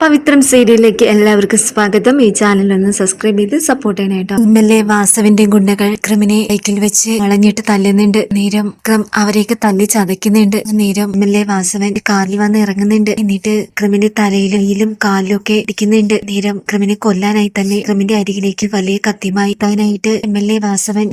പവിത്രം സീരിയലിലേക്ക് എല്ലാവർക്കും സ്വാഗതം. ഈ ചാനൽ ഒന്ന് സബ്സ്ക്രൈബ് ചെയ്ത് സപ്പോർട്ട് ചെയ്യണേട്ടോ എം എൽ എ വാസവിന്റെ ഗുണ്ടകൾ ക്രിമിനെ ബൈക്കിൽ വെച്ച് വളഞ്ഞിട്ട് തല്ലുന്നുണ്ട്. നേരം ക്രം അവരെയൊക്കെ തല്ലി ചതയ്ക്കുന്നുണ്ട്. നേരം എം എൽ എ വാസവൻ കാറിൽ വന്ന് ഇറങ്ങുന്നുണ്ട്. എന്നിട്ട് ക്രിമിന്റെ തലയിലും കാലിലും ഒക്കെ ഇടിക്കുന്നുണ്ട്. നേരം ക്രിമിനെ കൊല്ലാനായി തന്നെ ക്രിമിന്റെ അരികിലേക്ക് വലിയ കത്തിയുമായി തനായിട്ട് എം എൽ എ വാസവൻ.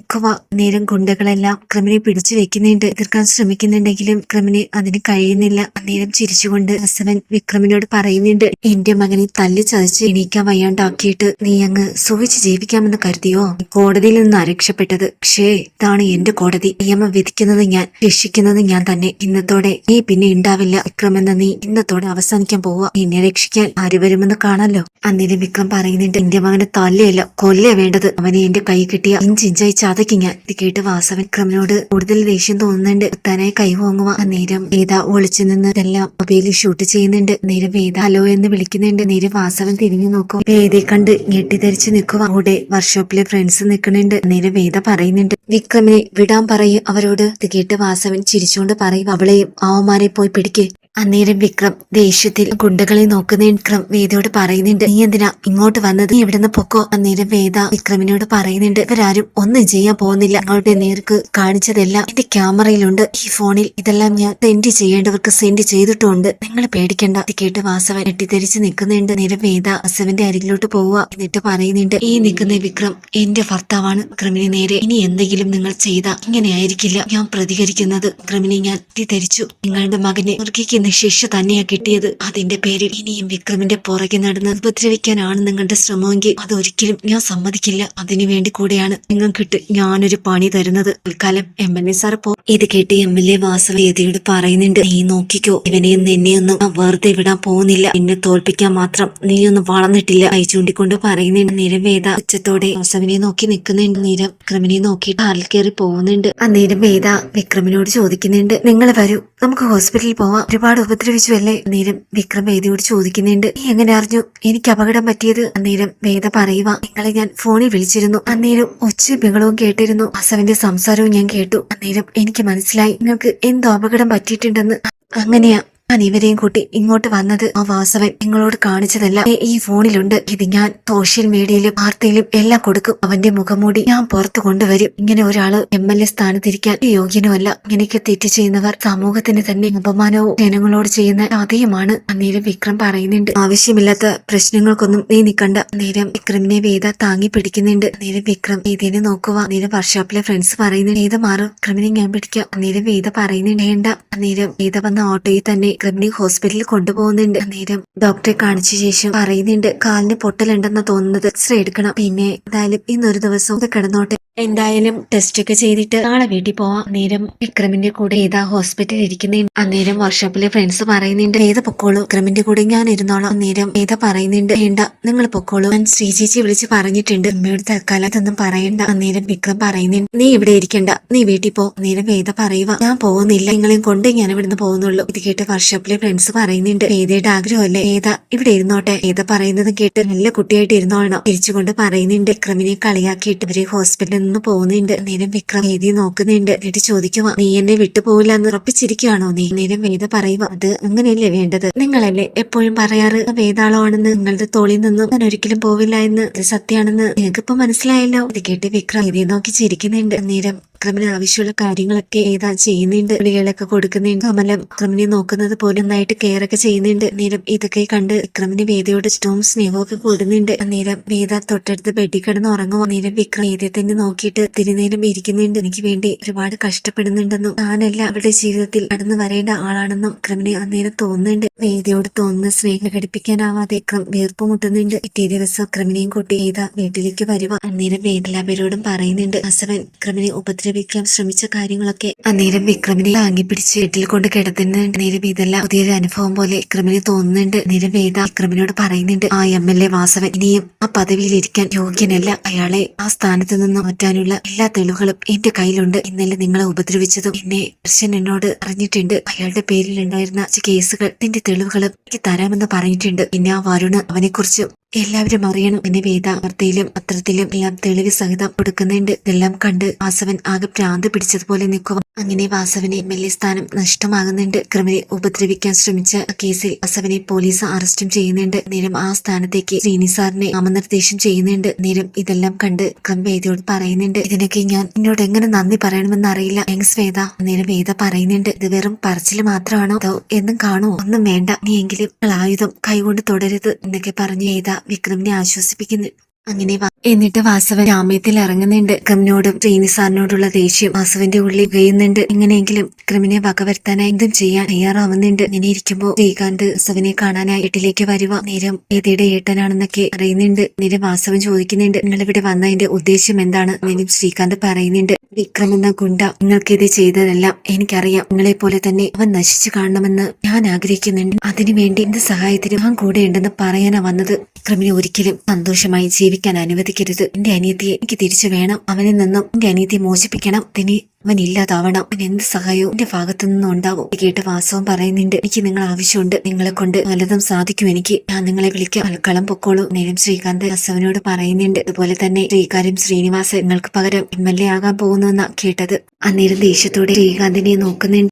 നേരം ഗുണ്ടകളെല്ലാം ക്രിമിനെ പിടിച്ചു വെക്കുന്നുണ്ട്. എതിർക്കാൻ ശ്രമിക്കുന്നുണ്ടെങ്കിലും ക്രിമിന് അതിന് കഴിയുന്നില്ല. നേരം ചിരിച്ചുകൊണ്ട് വാസവൻ വിക്രമിനോട് പറയുന്നുണ്ട്. എന്റെ മകനെ തല്ലി ചതച്ച് എണീക്കാൻ വയ്യാണ്ടാക്കിയിട്ട് നീ അങ്ങ് സുഖിച്ച് ജീവിക്കാമെന്ന് കരുതിയോ? കോടതിയിൽ നിന്ന് രക്ഷപ്പെട്ടത് പക്ഷേ ഇതാണ് എന്റെ കോടതി. നിയമം വിധിക്കുന്നത് ഞാൻ രക്ഷിക്കുന്നത് ഞാൻ തന്നെ. ഇന്നത്തോടെ നീ പിന്നെ ഉണ്ടാവില്ല. വിക്രം എന്ന നീ ഇന്നത്തോടെ അവസാനിക്കാൻ പോവുക. എന്നെ രക്ഷിക്കാൻ ആര് വരുമെന്ന് കാണാലോ? അന്നേരം വിക്രം പറയുന്നുണ്ട് എന്റെ മകനെ തല്ലയല്ല കൊല്ലേ വേണ്ടത്. അവനെ എന്റെ കൈ കിട്ടിയ ഇഞ്ചിഞ്ചായി ചതക്കി ഞാൻ. ഇത് കേട്ട് വാസവൻ വിക്രമിനോട് കൂടുതൽ ദേഷ്യം തോന്നുന്നുണ്ട്. തനായി കൈ വാങ്ങുക അന്നേരം വേദ ഒളിച്ചു നിന്ന് ഇതെല്ലാം മൊബൈലിൽ ഷൂട്ട് ചെയ്യുന്നുണ്ട്. നേരം വേദ ഹലോ എന്ന് വിളിക്കുന്നുണ്ട് നേരെ വാസവൻ തിരിഞ്ഞു നോക്കും. വേദി കണ്ട് ഞെട്ടിധരിച്ച് നിൽക്കും അവിടെ വർക്ക്ഷോപ്പിലെ ഫ്രണ്ട്സ് നിൽക്കുന്നുണ്ട്. നേരെ വേദ പറയുന്നുണ്ട് വിക്രമിനെ വിടാൻ പറയും അവരോട്. കേട്ട് വാസവൻ ചിരിച്ചുകൊണ്ട് പറയും അവളെയും അവന്മാരെ പോയി പിടിക്ക്. അന്നേരം വിക്രം ദേഷ്യത്തിൽ ഗുണ്ടകളെ നോക്കുന്ന വിക്രം വേദയോട് പറയുന്നുണ്ട് നീ എന്തിനാ ഇങ്ങോട്ട് വന്നത്? നീ ഇവിടുന്ന് പൊക്കോ? അന്നേരം വേദ വിക്രമിനോട് പറയുന്നുണ്ട് ഇവരാരും ഒന്നും ചെയ്യാൻ പോകുന്നില്ല. ഞങ്ങളുടെ നേർക്ക് കാണിച്ചതെല്ലാം എന്റെ ക്യാമറയിലുണ്ട്. ഈ ഫോണിൽ ഇതെല്ലാം ഞാൻ സെൻഡ് ചെയ്യേണ്ടവർക്ക് സെൻഡ് ചെയ്തിട്ടുണ്ട്. നിങ്ങൾ പേടിക്കണ്ട. ഇത് കേട്ട് വാസവൻ ഞെട്ടിത്തെരിച്ച് നിൽക്കുന്നുണ്ട്. നേരം വേദ വാസവന്റെ അരികിലോട്ട് പോവുക. എന്നിട്ട് പറയുന്നുണ്ട് ഈ നിൽക്കുന്ന വിക്രം എന്റെ ഭർത്താവാണ്. വിക്രമിന് നേരെ ഇനി എന്തെങ്കിലും നിങ്ങൾ ചെയ്ത ഇങ്ങനെയായിരിക്കില്ല ഞാൻ പ്രതികരിക്കുന്നത്. വിക്രമിനെ ഞാൻ തെറ്റിദ്ധരിച്ചു. നിങ്ങളുടെ മകനെ മുറുകിക്കുന്ന ശിക്ഷ തന്നെയാ കിട്ടിയത്. അതിന്റെ പേരിൽ ഇനിയും വിക്രമിന്റെ പുറകെ നടന്ന് ഉപദ്രവിക്കാനാണ് നിങ്ങളുടെ ശ്രമമെങ്കിൽ അതൊരിക്കലും ഞാൻ സമ്മതിക്കില്ല. അതിനു വേണ്ടി കൂടെയാണ് നിങ്ങൾക്കിട്ട് ഞാനൊരു പണി തരുന്നത്. തൽക്കാലം എം എൽ എ സാർ പോ. ഇത് കേട്ട് എം എൽ എ വാസവേദിയോട് പറയുന്നുണ്ട് നീ നോക്കിക്കോ ഇവനെയും നിന്നെയൊന്നും വെറുതെ വിടാൻ പോകുന്നില്ല. എന്നെ തോൽപ്പിക്കാൻ മാത്രം നീയൊന്നും വളർന്നിട്ടില്ല. കൈ ചൂണ്ടിക്കൊണ്ട് പറയുന്നുണ്ട് നിരവേദ ഉച്ചത്തോടെ വാസവിനെ നോക്കി നിൽക്കുന്നുണ്ട് നിരം. വിക്രമിനെ നോക്കി കാലിൽ കയറി പോകുന്നുണ്ട്. അന്നേരം വേദ വിക്രമിനോട് ചോദിക്കുന്നുണ്ട് നിങ്ങൾ വരൂ നമുക്ക് ഹോസ്പിറ്റലിൽ പോവാം. ഒരുപാട് ഉപദ്രവിച്ചു അല്ലേ? നേരം വിക്രം വേദയോട് ചോദിക്കുന്നുണ്ട് എങ്ങനെ അറിഞ്ഞു? എനിക്ക് അപകടം പറ്റിയത്? അന്നേരം വേദ പറയുക നിങ്ങളെ ഞാൻ ഫോണിൽ വിളിച്ചിരുന്നു. അന്നേരം ഒച്ച ബഹളവും കേട്ടിരുന്നു. അസവന്റെ സംസാരവും ഞാൻ കേട്ടു. അന്നേരം എനിക്ക് മനസ്സിലായി നിങ്ങൾക്ക് എന്തോ അപകടം പറ്റിയിട്ടുണ്ടെന്ന്. അങ്ങനെയാ ഞാൻ ഇവരെയും കൂട്ടി ഇങ്ങോട്ട് വന്നത് ആ വാസവൻ നിങ്ങളോട് കാണിച്ചതല്ല. ഈ ഫോണിലുണ്ട്. ഇത് ഞാൻ സോഷ്യൽ മീഡിയയിലും വാർത്തയിലും എല്ലാം കൊടുക്കും. അവന്റെ മുഖംമൂടി ഞാൻ പുറത്തു കൊണ്ടുവരും. ഇങ്ങനെ ഒരാൾ എം എൽ എ സ്ഥാനത്തിരിക്കാൻ യോഗ്യനുമല്ല. ഇങ്ങനെയൊക്കെ തെറ്റ് ചെയ്യുന്നവർ സമൂഹത്തിന് തന്നെ അപമാനവും ജനങ്ങളോട് ചെയ്യുന്ന അതേയുമാണ് അന്നേരം വിക്രം പറയുന്നുണ്ട് ആവശ്യമില്ലാത്ത പ്രശ്നങ്ങൾക്കൊന്നും നീ നിക്കണ്ട. നേരം വിക്രമിനെ വേദ താങ്ങി പിടിക്കുന്നുണ്ട്. നേരം വിക്രം വേദിനെ നോക്കുക നേരം വർക്ക്ഷോപ്പിലെ ഫ്രണ്ട്സ് പറയുന്നുണ്ട് വേദ മാറും? വിക്രമിനെ ഞാൻ പിടിക്കാം. അന്നേരം വേദ പറയുന്നുണ്ട് വേണ്ട. അന്നേരം വേദ വന്ന ഓട്ടോയിൽ തന്നെ വിക്രമിനെ ഹോസ്പിറ്റലിൽ കൊണ്ടുപോകുന്നുണ്ട്. അന്നേരം ഡോക്ടറെ കാണിച്ച ശേഷം പറയുന്നുണ്ട് കാലിന് പൊട്ടലുണ്ടെന്ന് തോന്നുന്നത്. എക്സ്റേ എടുക്കണം. പിന്നെ എന്തായാലും ഇന്നൊരു ദിവസം കിടന്നോട്ടെ. എന്തായാലും ടെസ്റ്റ് ഒക്കെ ചെയ്തിട്ട് നാളെ വീട്ടിൽ പോവാം. നേരം വിക്രമിന്റെ കൂടെ ഏതാ ഹോസ്പിറ്റലിൽ ഇരിക്കുന്നുണ്ട് അന്നേരം വർക്ക്ഷോപ്പിലെ ഫ്രണ്ട്സ് പറയുന്നുണ്ട് ഏത് പൊക്കോളൂ? വിക്രമിന്റെ കൂടെ ഞാൻ ഇരുന്നോളാം. അന്നേരം ഏതാ പറയുന്നുണ്ട് വേണ്ട നിങ്ങൾ പൊക്കോളൂ. ഞാൻ ശ്രീചേച്ചി വിളിച്ച് പറഞ്ഞിട്ടുണ്ട് അമ്മയോട് തൽക്കാലം ഇതൊന്നും പറയണ്ട. അന്നേരം വിക്രം പറയുന്നുണ്ട് നീ ഇവിടെ ഇരിക്കണ്ട നീ വീട്ടിൽ പോ. അന്നേരം വേദ പറയുക ഞാൻ പോകുന്നില്ല നിങ്ങളെയും കൊണ്ട് ഞാൻ ഇവിടുന്ന് പോകുന്നുള്ളൂ. ഇത് കേട്ട് വർക്ക്ഷോപ്പിലെ ഫ്രണ്ട്സ് പറയുന്നുണ്ട് ഏതേടെ ആഗ്രഹമല്ലേ? ഏതാ ഇവിടെ ഇരുന്നോട്ടെ. ഏതാ പറയുന്നത് കേട്ട് നല്ല കുട്ടിയായിട്ട് ഇരുന്നോളണം തിരിച്ചുകൊണ്ട് പറയുന്നുണ്ട് വിക്രമിനെ കളിയാക്കിയിട്ട് ഇവരെ ഹോസ്പിറ്റലിൽ നിന്ന് പോകുന്നുണ്ട്. നേരം വിക്രം വേദി നോക്കുന്നുണ്ട്. എന്നിട്ട് ചോദിക്കുക നീ എന്നെ വിട്ടുപോകില്ല എന്ന് ഉറപ്പിച്ചിരിക്കുകയാണോ നീ? നേരം വേദ പറയുക അത് അങ്ങനെയല്ലേ വേണ്ടത്? നിങ്ങളല്ലേ എപ്പോഴും പറയാറ് വേദാളമാണെന്ന് നിങ്ങളുടെ തോളിൽ നിന്നും ഞാൻ ഒരിക്കലും പോവില്ല എന്ന്? സത്യമാണെന്ന് നിങ്ങൾക്കിപ്പോ മനസ്സിലായല്ലോ? ഇത് കേട്ട് വിക്രം വേദിയെ നോക്കി ചിരിക്കുന്നുണ്ട്. നേരം വിക്രമിന് ആവശ്യമുള്ള കാര്യങ്ങളൊക്കെ ഏതാ ചെയ്യുന്നുണ്ട്? വിളികളൊക്കെ കൊടുക്കുന്നുണ്ട്. കമലം വിക്രമിനെ നോക്കുന്നത് പോലെ നന്നായിട്ട് കെയർ ഒക്കെ ചെയ്യുന്നുണ്ട്. നേരം ഇതൊക്കെ കണ്ട് വിക്രമിന് വേദയോട് ഇഷ്ടവും സ്നേഹവും ഒക്കെ കൂടുന്നുണ്ട്. നേരം വേദ തൊട്ടടുത്ത് ബെഡിൽ കിടന്ന് ഉറങ്ങുമോ നേരം വിക്രം വേദയെ തന്നെ നോക്കിയിട്ട് തിരുനേരം ഇരിക്കുന്നുണ്ട്. എനിക്ക് വേണ്ടി ഒരുപാട് കഷ്ടപ്പെടുന്നുണ്ടെന്നും താനല്ല അവരുടെ ജീവിതത്തിൽ കടന്നു വരേണ്ട ആളാണെന്നും വിക്രമിന് അന്നേരം തോന്നുന്നുണ്ട്. വേദയോട് തോന്നുന്ന സ്നേഹം ഘടിപ്പിക്കാനാവാതെ വിക്രം വീർപ്പ് മുട്ടുന്നുണ്ട്. പിറ്റേ ദിവസം വിക്രമിനെയും കൂട്ടി വേദ വീട്ടിലേക്ക് വരുവാ. അന്നേരം വേദ എല്ലാവരോടും പറയുന്നുണ്ട് അസവൻ വിക്രമിനെ ഉപദ്രവിക്കാൻ ശ്രമിച്ച കാര്യങ്ങളൊക്കെ അന്നേരം വിക്രമിനെ താങ്ങി പിടിച്ച് വീട്ടിൽ കൊണ്ട് കിടത്തുന്നുണ്ട് നേരം ഇതെല്ലാം പുതിയൊരു അനുഭവം പോലെ വിക്രമിന് തോന്നുന്നുണ്ട്. നേരം വേദ വിക്രമിനോട് പറയുന്നുണ്ട് ആ എം എൽ എ വാസവൻ ഇനിയും ആ പദവിയിലിരിക്കാൻ യോഗ്യനല്ല. അയാളെ ആ സ്ഥാനത്ത് നിന്ന് മാറ്റാനുള്ള എല്ലാ തെളിവുകളും എന്റെ കയ്യിലുണ്ട്. ഇന്നലെ നിങ്ങളെ ഉപദ്രവിച്ചതും എന്നെ ദർശൻ എന്നോട് അറിഞ്ഞിട്ടുണ്ട്. അയാളുടെ പേരിൽ ഉണ്ടായിരുന്ന കേസുകൾ ഇതിന്റെ തെളിവുകളും എനിക്ക് തരാമെന്ന് പറഞ്ഞിട്ടുണ്ട്. പിന്നെ ആ വരുണ് അവനെ കുറിച്ച് എല്ലാവരും അറിയണം. പിന്നെ വേദ വാർത്തയിലും പത്രത്തിലും എല്ലാം തെളിവ് സഹിതം കൊടുക്കുന്നുണ്ട്. ഇതെല്ലാം കണ്ട് വാസവൻ ആകെ ഭ്രാന്ത് പിടിച്ചതുപോലെ നിൽക്കുക അങ്ങനെ വാസവനെ എം എൽ എ സ്ഥാനം നഷ്ടമാകുന്നുണ്ട്. ക്രിമിനെ ഉപദ്രവിക്കാൻ ശ്രമിച്ച കേസിൽ വാസവനെ പോലീസ് അറസ്റ്റും ചെയ്യുന്നുണ്ട്. നേരം ആ സ്ഥാനത്തേക്ക് ശ്രീനി സാറിനെ നാമനിർദ്ദേശം ചെയ്യുന്നുണ്ട്. നേരം ഇതെല്ലാം കണ്ട് ക്രം വേദയോട് പറയുന്നുണ്ട്. ഇതിനൊക്കെ ഞാൻ എന്നോട് എങ്ങനെ നന്ദി പറയണമെന്ന് അറിയില്ല താങ്ക്സ് വേദ. നേരം വേദ പറയുന്നുണ്ട്. ഇത് വെറും പറച്ചിൽ മാത്രമാണോ? അതോ എന്നും കാണുമോ? ഒന്നും വേണ്ട. നീ എങ്കിലും ആയുധം കൈകൊണ്ട് തുടരുത് എന്നൊക്കെ പറഞ്ഞ് വേദ വിക്രമിനെ ആശ്വസിപ്പിക്കുന്നു. അങ്ങനെ എന്നിട്ട് വാസവൻ ജാമ്യത്തിൽ ഇറങ്ങുന്നുണ്ട്. ക്രിമിനോടും ശ്രീനി സാറിനോടുള്ള ദേഷ്യം വാസവന്റെ ഉള്ളിൽ വെയ്യുന്നുണ്ട് എങ്ങനെയെങ്കിലും ക്രിമിനെ വകവരുത്താനായി എന്തും ചെയ്യാൻ തയ്യാറാവുന്നുണ്ട്. ഇങ്ങനെ ഇരിക്കുമ്പോൾ ശ്രീകാന്ത് വാസവനെ കാണാനായി വീട്ടിലേക്ക് വരുക നേരം ഏതയുടെ ഏട്ടനാണെന്നൊക്കെ അറിയുന്നുണ്ട്. നേരം വാസവൻ ചോദിക്കുന്നുണ്ട് നിങ്ങൾ ഇവിടെ വന്നതിന്റെ ഉദ്ദേശം എന്താണ്? നേരം ശ്രീകാന്ത് പറയുന്നുണ്ട് വിക്രം എന്ന ഗുണ്ട നിങ്ങൾക്ക് ഇത് ചെയ്തതെല്ലാം. എനിക്കറിയാം നിങ്ങളെ പോലെ തന്നെ അവൻ നശിച്ചു കാണണമെന്ന് ഞാൻ ആഗ്രഹിക്കുന്നുണ്ട്. അതിനുവേണ്ടി എന്ത് സഹായത്തിനും കൂടെ ഉണ്ടെന്ന് പറയാനാ വന്നത്. വിക്രമിനെ ഒരിക്കലും സന്തോഷമായി ജീവിക്കാൻ അനുവദിക്കരുത്. എന്റെ അനിയത്തിയെ എനിക്ക് തിരിച്ചു വേണം. അവനിൽ നിന്നും എന്റെ അനിയത്തിയെ മോചിപ്പിക്കണം. ഇനി അവൻ ഇല്ലാതാവണം. അവൻ എന്ത് സഹായവും എന്റെ ഭാഗത്തു നിന്നും ഉണ്ടാവും. കേട്ട് വാസവും പറയുന്നുണ്ട് എനിക്ക് നിങ്ങൾ ആവശ്യമുണ്ട്. നിങ്ങളെ കൊണ്ട് നല്ലതും സാധിക്കും എനിക്ക്. ഞാൻ നിങ്ങളെ വിളിക്കാം. അൽക്കളം പൊക്കോളൂ. നേരം ശ്രീകാന്ത് അസവനോട് പറയുന്നുണ്ട് അതുപോലെ തന്നെ ശ്രീകാര്യം ശ്രീനിവാസൻ നിങ്ങൾക്ക് പകരം എം എൽ എ ആകാൻ പോകുന്നുവെന്നാ കേട്ടത്. അന്നേരം ദേഷ്യത്തോടെ ശ്രീകാന്തിനെ നോക്കുന്നുണ്ട്.